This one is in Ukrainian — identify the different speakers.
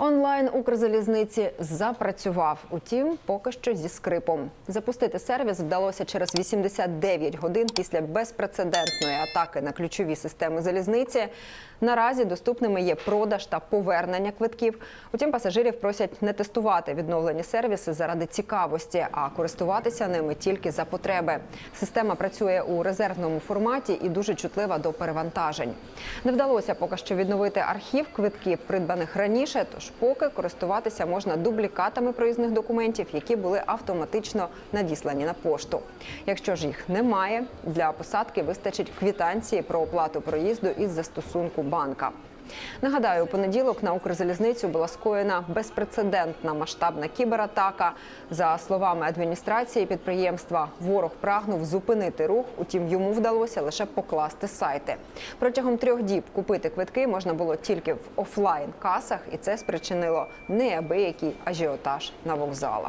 Speaker 1: Онлайн Укрзалізниці запрацював, утім, поки що зі скрипом. Запустити сервіс вдалося через 89 годин після безпрецедентної атаки на ключові системи залізниці. Наразі доступними є продаж та повернення квитків. Утім, пасажирів просять не тестувати відновлені сервіси заради цікавості, а користуватися ними тільки за потреби. Система працює у резервному форматі і дуже чутлива до перевантажень. Не вдалося поки що відновити архів квитків, придбаних раніше. Тож поки користуватися можна дублікатами проїзних документів, які були автоматично надіслані на пошту. Якщо ж їх немає, для посадки вистачить квітанції про оплату проїзду із застосунку банка. Нагадаю, у понеділок на Укрзалізницю була скоєна безпрецедентна масштабна кібератака. За словами адміністрації підприємства, ворог прагнув зупинити рух, утім йому вдалося лише покласти сайти. Протягом трьох діб купити квитки можна було тільки в офлайн касах, і це спричинило неабиякий ажіотаж на вокзалах.